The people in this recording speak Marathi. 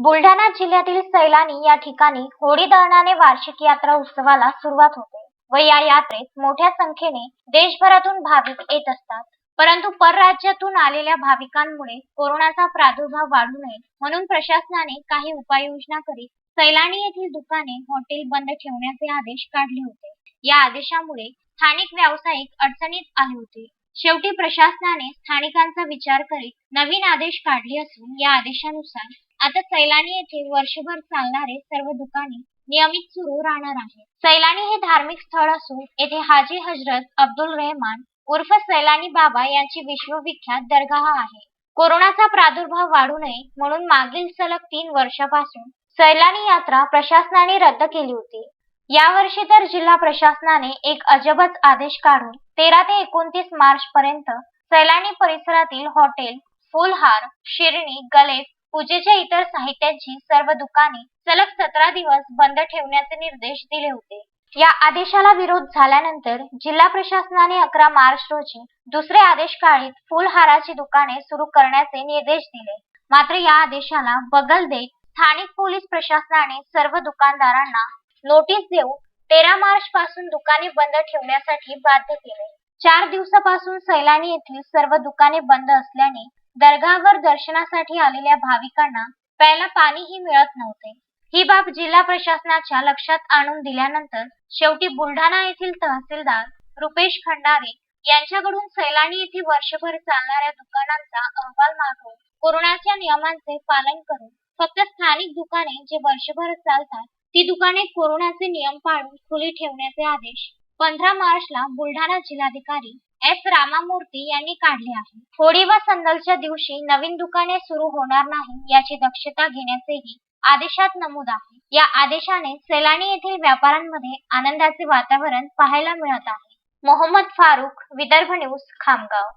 बुलढाणा जिल्ह्यातील सैलानी या ठिकाणी होळी दहनाने वार्षिक यात्रा उत्सवाला सुरुवात होते व या यात्रेत मोठ्या संख्येने देशभरातून भाविक येत असतात. परंतु परराज्यातून आलेल्या भाविकांमुळे कोरोनाचा प्रादुर्भाव वाढू नये म्हणून प्रशासनाने काही उपाययोजना करीत सैलानी येथील दुकाने हॉटेल बंद ठेवण्याचे आदेश काढले होते. या आदेशामुळे स्थानिक व्यावसायिक अडचणीत आले होते. शेवटी प्रशासनाने स्थानिकांचा विचार करीत नवीन आदेश काढले असून या आदेशानुसार आता सैलानी येथे वर्षभर चालणारे सर्व दुकाने नियमित सुरू राहणार आहे सैलानी हे धार्मिक स्थळ असून येथे हाजी हजरत अब्दुल रहमान उर्फ सैलानी बाबा यांची विश्वविख्यात दरगाह आहे. कोरोनाचा प्रादुर्भाव वाढू नये म्हणून मागील सलग तीन वर्षापासून सैलानी यात्रा प्रशासनाने रद्द केली होती. यावर्षी तर जिल्हा प्रशासनाने एक अजबच आदेश काढून तेरा ते एकोणतीस मार्च पर्यंत सैलानी परिसरातील हॉटेल फुलहार शिरणी गलेप पूजेच्या इतर साहित्याची सर्व दुकाने सलग सतरा दिवस बंद ठेवण्याचे निर्देश दिले होते. या आदेशाला विरोध झाल्यानंतर जिल्हा प्रशासनाने अकरा मार्च रोजी दुसरे आदेश काढीत फुलहाराची दुकाने सुरू करण्याचे निर्देश दिले. मात्र या आदेशाला बगल देत स्थानिक पोलीस प्रशासनाने सर्व दुकानदारांना नोटीस देऊन तेरा मार्च पासून दुकाने बंद ठेवण्यासाठी बाध्य केले. चार दिवसापासून सैलानी येथील सर्व दुकाने बंद असल्याने दर्गावर दर्शनासाठी आलेल्या भाविकांना प्यायला पाणीही मिळत नव्हते. ही बाब जिल्हा प्रशासनाच्या लक्षात आणून दिल्यानंतर शेवटी बुलढाणा येथील तहसीलदार रुपेश खंडारे यांच्याकडून सैलानी येथे वर्षभर चालणाऱ्या दुकानांचा अहवाल मागून कोरोनाच्या नियमांचे पालन करून फक्त स्थानिक दुकाने जे वर्षभर चालतात ती दुकाने कोरोनाचे नियम पाळून खुली ठेवण्याचे आदेश पंधरा मार्चला बुलढाणा जिल्हाधिकारी एस. रामामूर्ती यांनी काढले आहे. होळी व संदलच्या दिवशी नवीन दुकाने सुरू होणार नाही याची दक्षता घेण्याचेही आदेशात नमूद आहे. या आदेशाने सेलानी येथील व्यापाऱ्यांमध्ये आनंदाचे वातावरण पाहायला मिळत आहे. मोहम्मद फारुख विदर्भ न्यूज खामगाव.